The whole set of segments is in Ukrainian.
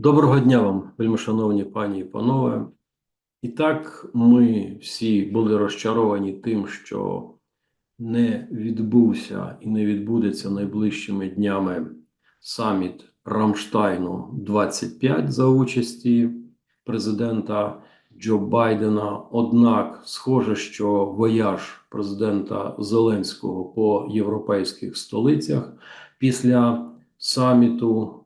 Доброго дня вам, вельмишановні пані і панове. І так, ми всі були розчаровані тим, що не відбувся і не відбудеться найближчими днями саміт Рамштайну 25 за участі президента Джо Байдена. Однак, схоже, що вояж президента Зеленського по європейських столицях після саміту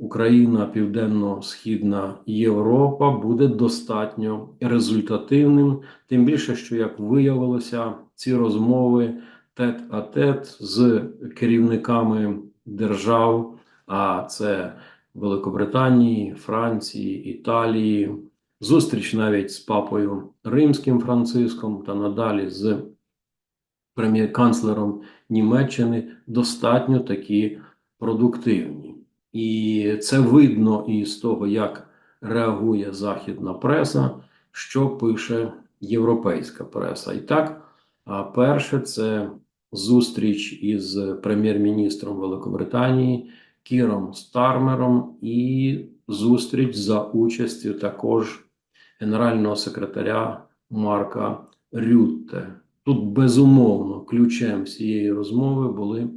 Україна, Південно-Східна Європа буде достатньо результативним, тим більше, що як виявилося, ці розмови тет-а-тет з керівниками держав, а це Великобританії, Франції, Італії, зустріч навіть з папою Римським Франциском та надалі з прем'єр-канцлером Німеччини достатньо такі продуктивні. І це видно із того, як реагує західна преса, що пише європейська преса. І так, перше, це зустріч із прем'єр-міністром Великобританії Кіром Стармером, і зустріч за участю також генерального секретаря Марка Рютте. Тут безумовно ключем всієї розмови були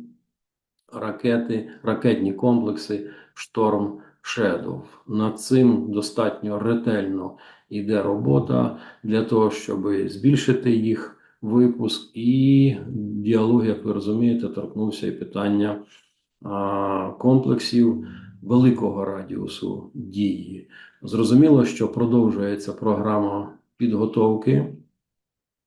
ракети, ракетні комплекси Шторм Шедов. Над цим достатньо ретельно йде робота для того, щоб збільшити їх випуск, і діалог, як ви розумієте, торкнувся і питання комплексів великого радіусу дії. Зрозуміло, що продовжується програма підготовки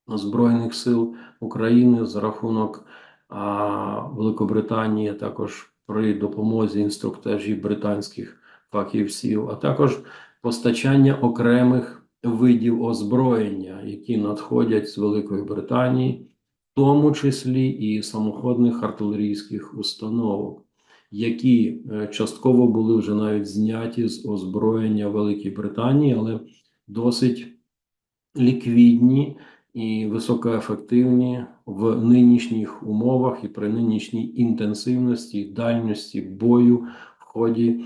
Збройних сил України за рахунок а Великобританія також при допомозі інструктажів британських фахівців, а також постачання окремих видів озброєння, які надходять з Великої Британії, в тому числі і самоходних артилерійських установок, які е, частково були вже навіть зняті з озброєння Великої Британії, але досить ліквідні і високоефективні в нинішніх умовах і при нинішній інтенсивності дальності бою в ході е,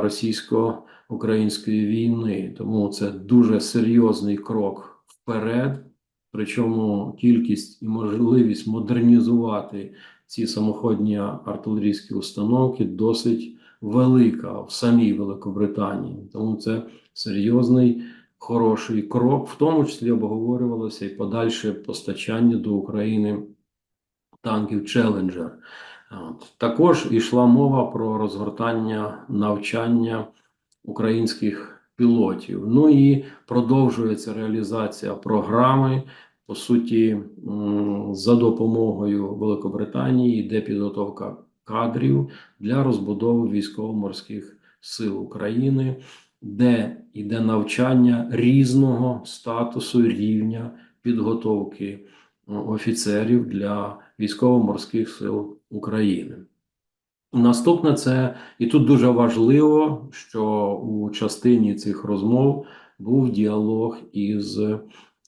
російсько-української війни. Тому це дуже серйозний крок вперед. Причому кількість і можливість модернізувати ці самоходні артилерійські установки досить велика в самій Великобританії. Тому це серйозний хороший крок, в тому числі обговорювалося і подальше постачання до України танків Челенджер. Також йшла мова про розгортання навчання українських пілотів. Ну і продовжується реалізація програми. По суті, за допомогою Великобританії йде підготовка кадрів для розбудови військово-морських сил України де йде навчання різного статусу рівня підготовки е, офіцерів для військово-морських сил України. Наступне це і тут дуже важливо, що у частині цих розмов був діалог із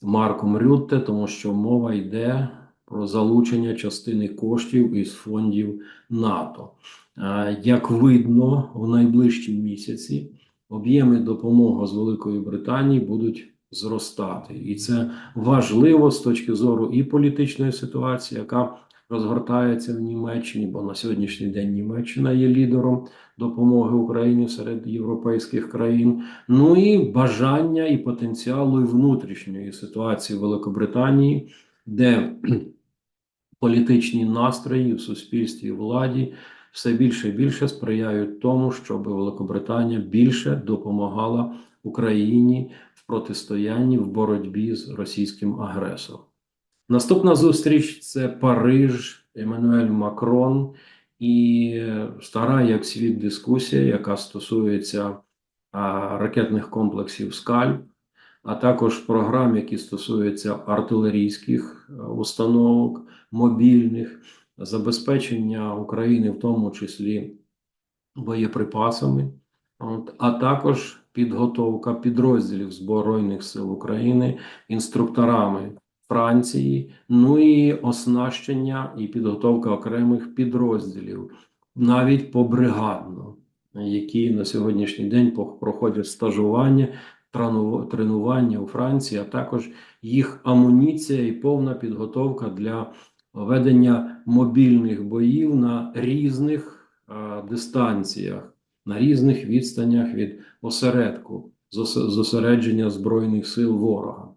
Марком Рютте, тому що мова йде про залучення частини коштів із фондів НАТО. Е, як видно, в найближчі місяці об'єми допомоги з Великої Британії будуть зростати, і це важливо з точки зору і політичної ситуації, яка розгортається в Німеччині, бо на сьогоднішній день Німеччина є лідером допомоги Україні серед європейських країн. Ну і бажання і потенціалу і внутрішньої ситуації в Великобританії, де політичні настрої в суспільстві і владі все більше і більше сприяють тому, щоб Великобританія більше допомагала Україні в протистоянні в боротьбі з російським агресором. Наступна зустріч це Париж, Еммануель Макрон і стара як світ дискусія, яка стосується ракетних комплексів Скальп, а також програм, які стосуються артилерійських е, установок, мобільних забезпечення України, в тому числі боєприпасами, а також підготовка підрозділів Збройних сил України, інструкторами Франції, ну і оснащення і підготовка окремих підрозділів, навіть побригадно. які на сьогоднішній день проходять стажування, трену- тренування у Франції, а також їх амуніція і повна підготовка для ведення мобільних боїв на різних дистанціях, на різних відстанях від осередку зосередження збройних сил ворога.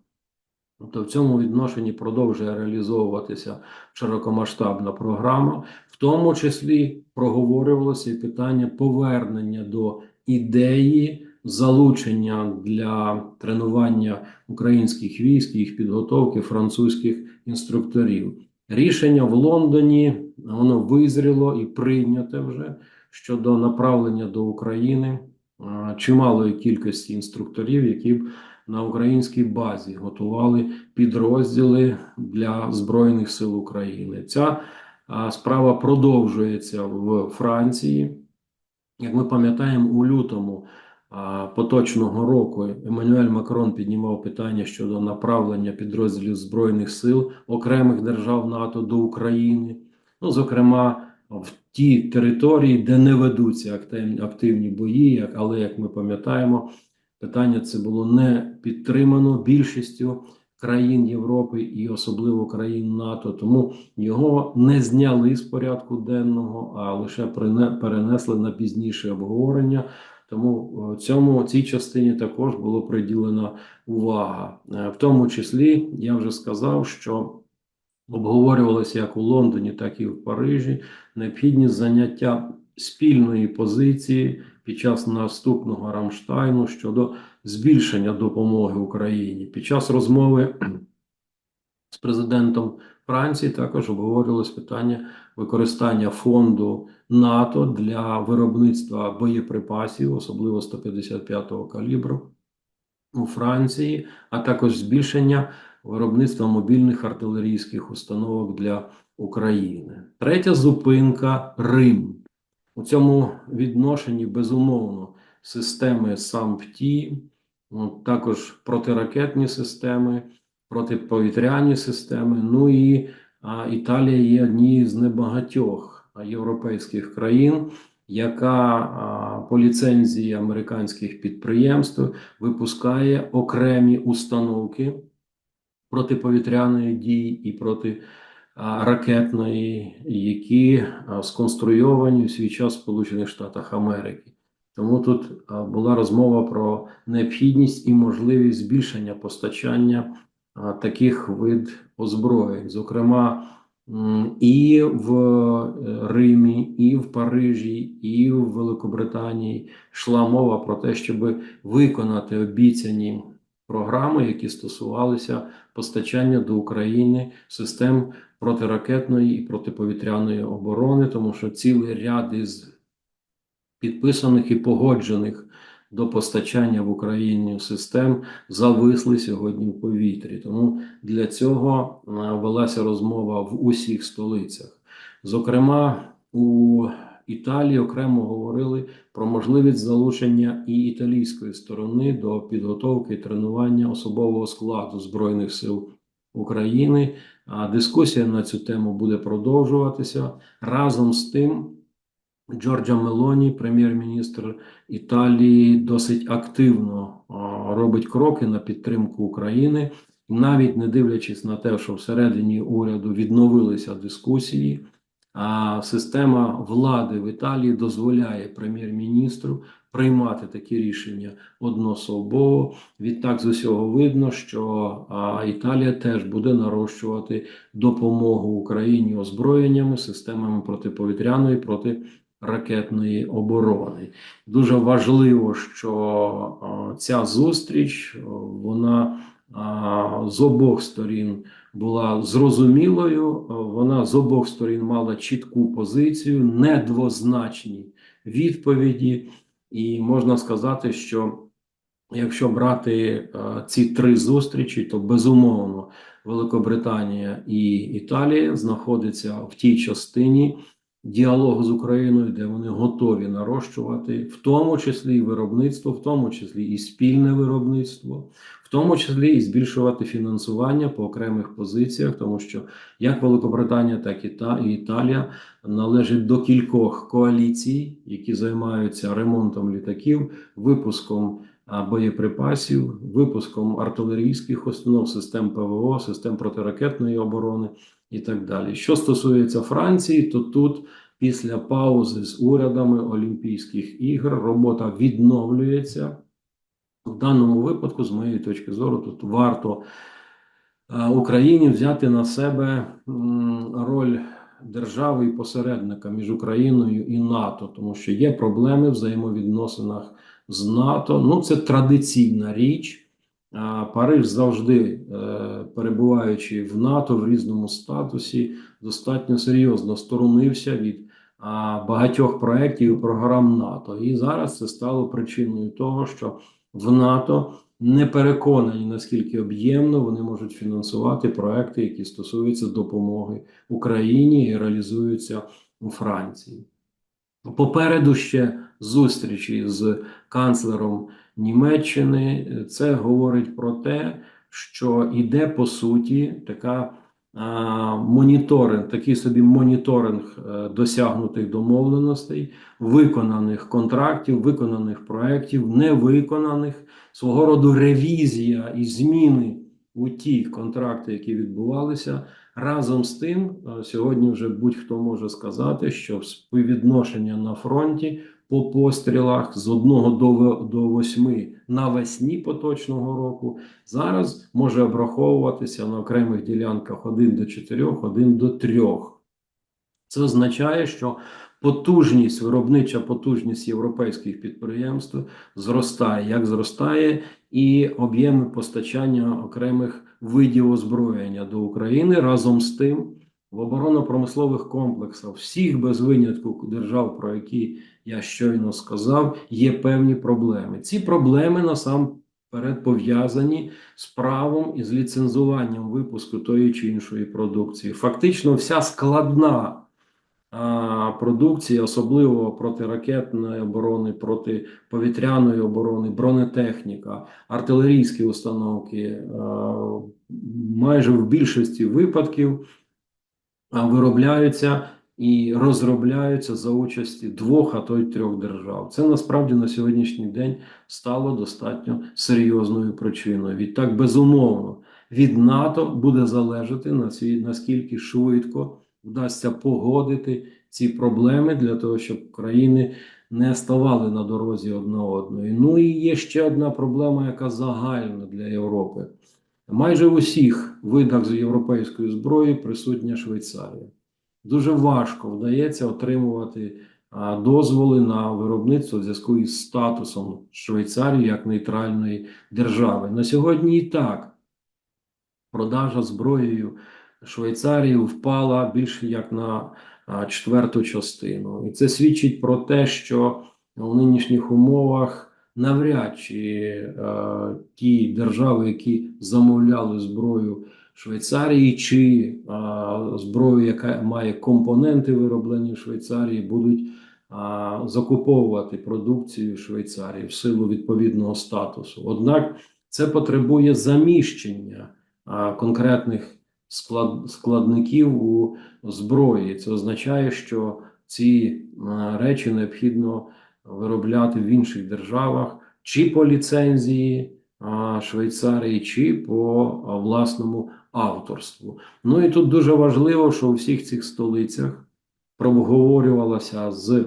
Тобто в цьому відношенні продовжує реалізовуватися широкомасштабна програма, в тому числі проговорювалося і питання повернення до ідеї залучення для тренування українських військ, їх підготовки французьких інструкторів. Рішення в Лондоні воно визріло і прийняте вже щодо направлення до України чималої кількості інструкторів, які б на українській базі готували підрозділи для Збройних сил України. Ця справа продовжується в Франції. Як ми пам'ятаємо, у лютому поточного року Еммануель Макрон піднімав питання щодо направлення підрозділів Збройних сил окремих держав НАТО до України. Ну, зокрема, в ті території, де не ведуться активні, бої, але як ми пам'ятаємо, питання це було не підтримано більшістю країн Європи і особливо країн НАТО. Тому його не зняли з порядку денного, а лише перенесли на пізніше обговорення. Тому е, цьому цій частині також було приділена увага. Е, В тому числі я вже сказав, що обговорювалося як у Лондоні, так і в Парижі необхідність заняття спільної позиції під час наступного Рамштайну щодо збільшення допомоги Україні. Під час розмови з президентом Франції також обговорювалось питання використання фонду НАТО для виробництва боєприпасів, особливо 155-го калібру у Франції, а також збільшення виробництва мобільних артилерійських установок для України. Третя зупинка Рим. У цьому відношенні безумовно системи САМПТІ, ну, також протиракетні системи, протиповітряні системи. Ну і а, Італія є однією з небагатьох європейських країн, яка по ліцензії американських підприємств випускає окремі установки протиповітряної дії і проти ракетної, які сконструйовані в свій час в Сполучених Штатах Америки. Тому тут була розмова про необхідність і можливість збільшення постачання таких вид озброєнь, зокрема і в е, Римі, і в Парижі, і в Великобританії йшла мова про те, щоб виконати обіцяні програми, які стосувалися постачання до України систем протиракетної і протиповітряної оборони, тому що цілий ряд із підписаних і погоджених до постачання в Україні систем зависли сьогодні в повітрі. Тому для цього е, велася розмова в усіх столицях. Зокрема, у Італії окремо говорили про можливість залучення і італійської сторони до підготовки і тренування особового складу Збройних сил України. А дискусія на цю тему буде продовжуватися разом з тим. Джорджа Мелоні, прем'єр-міністр Італії, досить активно робить кроки на підтримку України, навіть не дивлячись на те, що всередині уряду відновилися дискусії. А система влади в Італії дозволяє прем'єр-міністру приймати такі рішення одноособово. Відтак з усього видно, що Італія теж буде нарощувати допомогу Україні озброєннями, системами протиповітряної проти ракетної оборони. Дуже важливо, що ця зустріч вона з обох сторін була зрозумілою. Вона з обох сторін мала чітку позицію, недвозначні відповіді, і можна сказати, що якщо брати ці три зустрічі, то безумовно Великобританія і Італія знаходяться в тій частині діалогу з Україною, де вони готові нарощувати, в тому числі і виробництво, в тому числі і спільне виробництво, в тому числі і збільшувати фінансування по окремих позиціях, тому що як Великобританія, так і та і Італія належать до кількох коаліцій, які займаються ремонтом літаків, випуском боєприпасів, випуском артилерійських установ, систем ПВО, систем протиракетної оборони і так далі. Що стосується Франції, то тут після паузи з урядами Олімпійських ігор робота відновлюється. В даному випадку, з моєї точки зору, тут варто е, Україні взяти на себе роль держави і посередника між Україною і НАТО, тому що є проблеми в взаємовідносинах з НАТО. Ну, це традиційна річ. Париж завжди, е, перебуваючи в НАТО в різному статусі, достатньо серйозно сторонився від багатьох проєктів і програм НАТО. І зараз це стало причиною того, що в НАТО не переконані, наскільки об'ємно вони можуть фінансувати проекти, які стосуються допомоги Україні і реалізуються у Франції. Попереду ще зустрічі з канцлером Німеччини. Це говорить про те, що іде по суті така а, моніторинг, такий собі моніторинг е, досягнутих домовленостей, виконаних контрактів, виконаних проєктів, невиконаних, свого роду ревізія і зміни у ті контракти, які відбувалися. Разом з тим, е, сьогодні вже будь-хто може сказати, що співвідношення на фронті по пострілах з 1 до, в- до 8 навесні поточного року зараз може обраховуватися на окремих ділянках 1 до 4, 1 до 3. Це означає, що потужність, виробнича потужність європейських підприємств зростає, як зростає і об'єми постачання окремих видів озброєння до України разом з тим. В оборонно-промислових комплексах всіх без винятку держав, про які я щойно сказав, є певні проблеми. Ці проблеми насамперед пов'язані з правом і з ліцензуванням випуску тої чи іншої продукції. Фактично, вся складна а, продукція, особливо протиракетної оборони, протиповітряної оборони, бронетехніка, артилерійські установки, майже в більшості випадків виробляються і розробляються за участі двох, а то й трьох держав. Це насправді на сьогоднішній день стало достатньо серйозною причиною. Відтак, безумовно, від НАТО буде залежати наскільки швидко вдасться погодити ці проблеми для того, щоб країни не ставали на дорозі одна одної. Ну і є ще одна проблема, яка загальна для Європи. Майже в усіх видах з європейської зброї присутня Швейцарія. Дуже важко вдається отримувати дозволи на виробництво в зв'язку із статусом Швейцарії як нейтральної держави. На сьогодні і так продажа зброєю Швейцарії впала більше як на четверту частину. І це свідчить про те, що в нинішніх умовах навряд чи е, ті держави, які замовляли зброю Швейцарії, чи е, зброю, яка має компоненти вироблені в Швейцарії, будуть е, закуповувати продукцію Швейцарії в силу відповідного статусу. Однак це потребує заміщення е, конкретних склад, складників у зброї. Це означає, що ці е, речі необхідно виробляти в інших державах, чи по ліцензії а, Швейцарії, чи по а, власному авторству. Ну і тут дуже важливо, що у всіх цих столицях проговорювалося з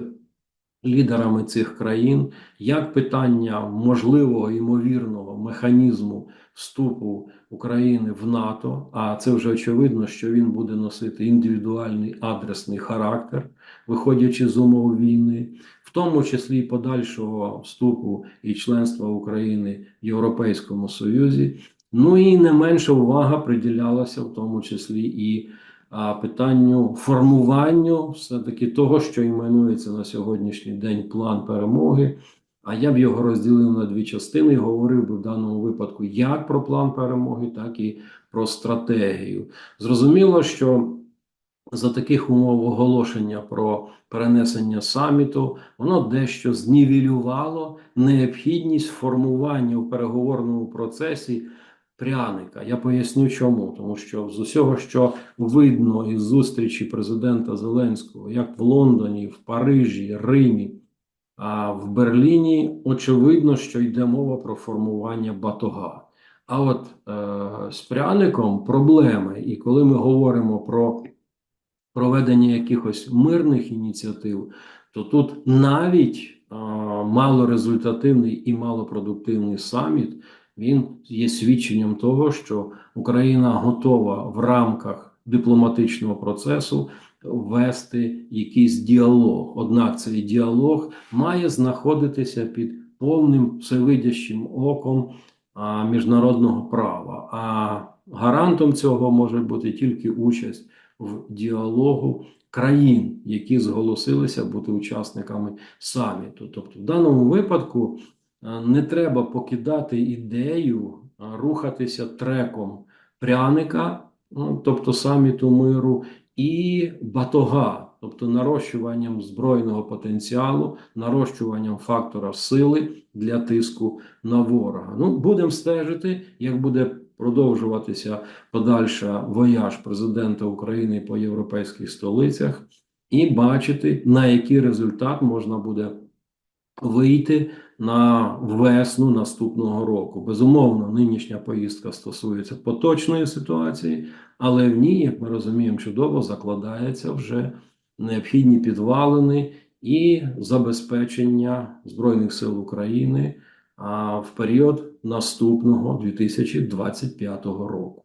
лідерами цих країн як питання можливого ймовірного механізму вступу України в НАТО. А це вже очевидно, що він буде носити індивідуальний адресний характер, виходячи з умов війни, в тому числі і подальшого вступу і членства України в Європейському Союзі. Ну і не менша увага приділялася в тому числі і а, питанню формуванню все-таки того, що іменується на сьогоднішній день план перемоги. А я б його розділив на дві частини і говорив би в даному випадку як про план перемоги, так і про стратегію. Зрозуміло, що за таких умов оголошення про перенесення саміту, воно дещо знівелювало необхідність формування в переговорному процесі пряника. Я поясню чому. Тому що з усього, що видно із зустрічі президента Зеленського, як в Лондоні, в Парижі, Римі, а в Берліні, очевидно, що йде мова про формування батога. А от е, з пряником проблеми, і коли ми говоримо про проведення якихось мирних ініціатив, то тут навіть е, малорезультативний і малопродуктивний саміт він є свідченням того, що Україна готова в рамках дипломатичного процесу вести якийсь діалог. Однак цей діалог має знаходитися під повним всевидящим оком міжнародного права. А гарантом цього може бути тільки участь в діалогу країн, які зголосилися бути учасниками саміту. Тобто, в даному випадку не треба покидати ідею рухатися треком пряника, ну, тобто саміту миру, і батога, тобто нарощуванням збройного потенціалу, нарощуванням фактора сили для тиску на ворога. Ну, будемо стежити, як буде продовжуватися подальша вояж президента України по європейських столицях, і бачити, на який результат можна буде вийти на весну наступного року. Безумовно, нинішня поїздка стосується поточної ситуації, але в ній, як ми розуміємо, чудово закладається вже необхідні підвалини і забезпечення Збройних сил України в період наступного 2025 року.